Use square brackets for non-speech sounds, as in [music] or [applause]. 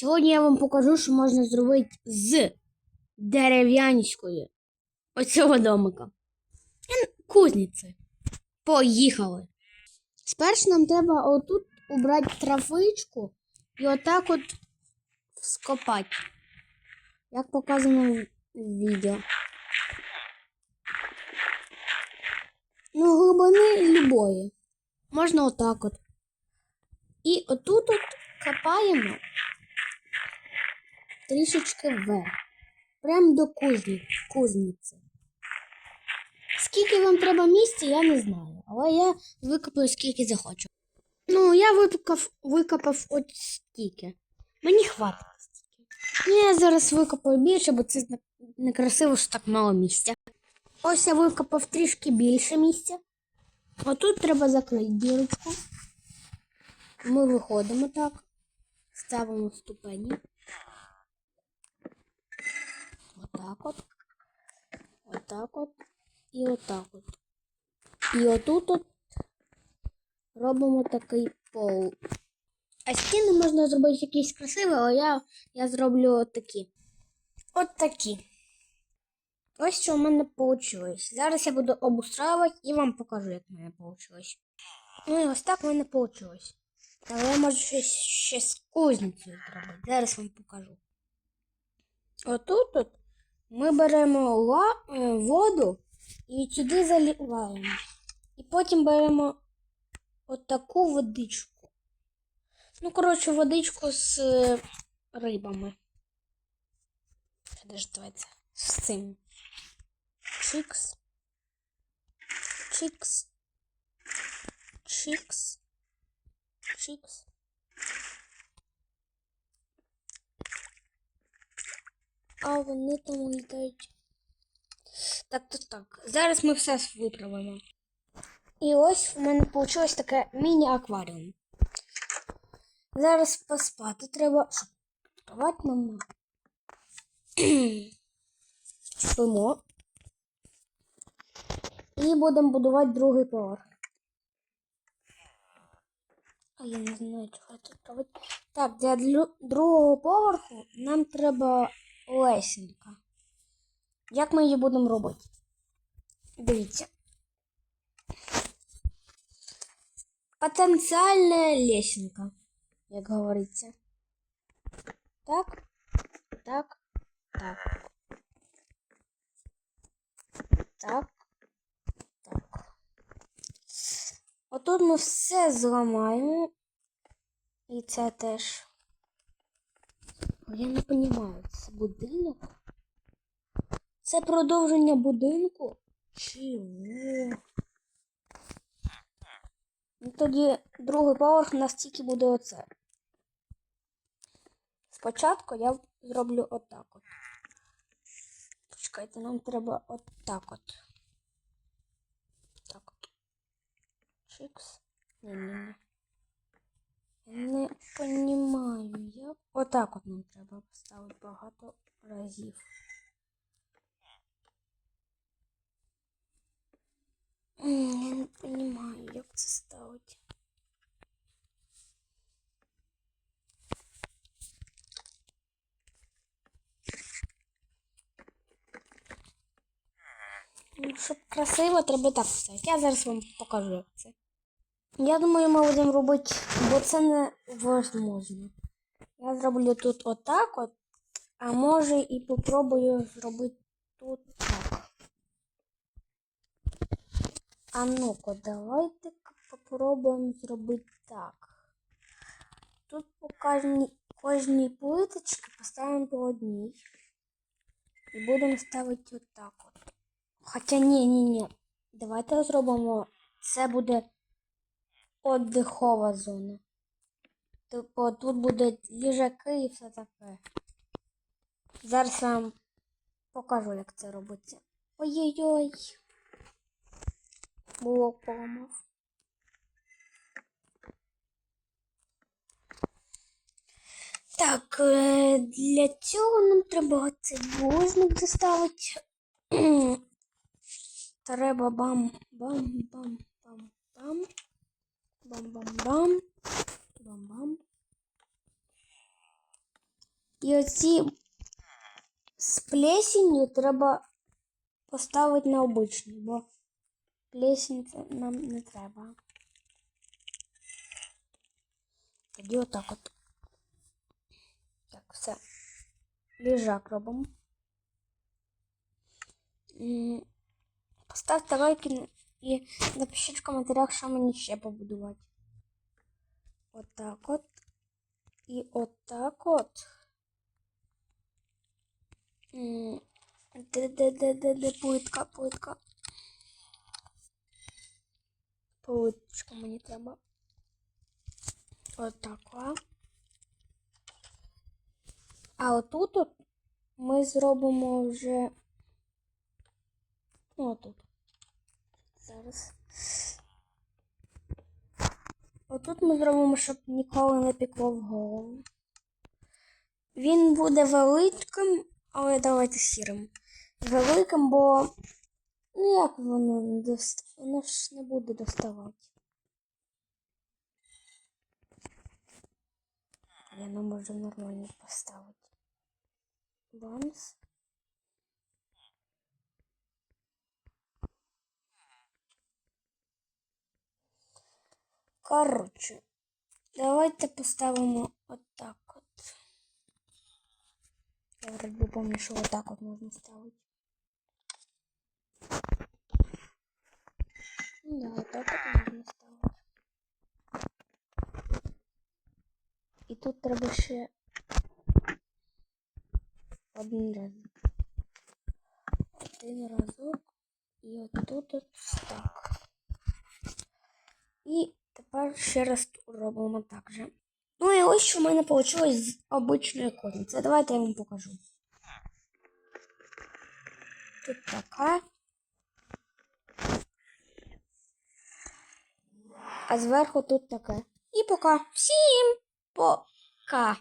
Сьогодні я вам покажу, що можна зробити з дерев'янської оцього домика. Ен- Кузниці. Поїхали. Спершу нам треба отут убрати травичку і отак от скопати. Як показано в відео. Ну, глибини любої. Можна отак от. І отут от копаємо трішечки вверх. Прям до кузні, кузниці. Скільки вам треба місця, я не знаю. Але я викопаю скільки захочу. Ну, я викопав, викопав от стільки. Мені хватить стільки. Я зараз викопаю більше, бо це некрасиво, що так мало місця. Ось я викопав трішки більше місця. Отут треба закрити дірочку. Ми виходимо так. Ставимо ступені. Отак от. Отак от. І отак от. І отут от робимо такий пол. А стіни можна зробити якісь красиві, але я, я зроблю от такі. От такі. Ось що в мене вийшло. Зараз я буду обустраювати і вам покажу, як в мене вийшло. Ну і ось так в мене вийшло. Але я можу щось ще з кузницею зробити. Зараз вам покажу. Отут от ми беремо е, воду і сюди заливаємо. І потім беремо отаку водичку. Ну, коротше, водичку з е, рибами. Подожди, давайте з цим. Чикс. Чикс. Чикс. Чикс. А вони там літають. Так, так, так. Зараз ми все виправимо. І ось в мене вийшло таке міні-акваріум. Зараз поспати треба. Спати нам. [clears throat] Спимо. І будемо будувати другий поверх. А я не знаю, чого тут робити. Так, для другого поверху нам треба лесенка. Як ми її будемо робити? Дивіться. Потенціальна лесенка, як говориться. Так, так, так. Так, так. Отут ми все зламаємо. І це теж. Я не розумію, це будинок? Це продовження будинку? Чого? Ну, тоді другий поверх настільки буде оце. Спочатку я зроблю отак от. Почекайте, нам треба отак от. Так от. Чикс. Ні-ні-ні. Я не понімаю, як. Отак от нам треба поставити багато разів. Я не понімаю, як це ставити. Ну, Щоб красиво, треба так ставити. Я зараз вам покажу, як це. Я думаю, ми будемо робити, бо це невозможно. Я зроблю тут отак от, а може і попробую зробити тут так. А ну-ка, давайте попробуємо зробити так. Тут по кожній, кожній плиточці поставимо по одній. І будемо ставити отак от. Хоча ні, ні, ні. Давайте зробимо. Це буде отдихова зона. Типу, тут будуть ліжаки і все таке. Зараз вам покажу, як це робиться. Ой-ой-ой. Блок поламав. Так, е, для цього нам треба цей булыжник заставити. [clears throat] Треба бам, Бам-бам-бам. Бам-бам. І оці з плесенью треба поставити на обичний, бо плесень це нам не треба. Тоді отак от. Так, все. Ліжак робимо. М, Поставте лайки і напишіть в коментарях, що мені ще побудувати. Отак от. І отак от. М, Де, де, де, де, де плитка, плитка. Плиточку мені треба. Отак. о. А отут от ми зробимо вже. Ну, отут. Зараз. Отут ми зробимо, щоб ніколи не пікло в голову. Він буде великим, але давайте сірим. Великим, бо. Ну як воно не дост... Воно ж не буде доставати. Я не можу нормально поставити. Бамс. Коротше, давайте поставимо отак от. Я вроде бы помню, що отак от можна ставити. Ну да, отак от можна ставити. І тут треба ще один раз. Один разок. І отут от так. Тепер ще раз робимо так же. Ну і ось що в мене вийшло з обичної кузниці. Давайте я вам покажу. Тут така. А зверху тут таке. І пока. Всім пока.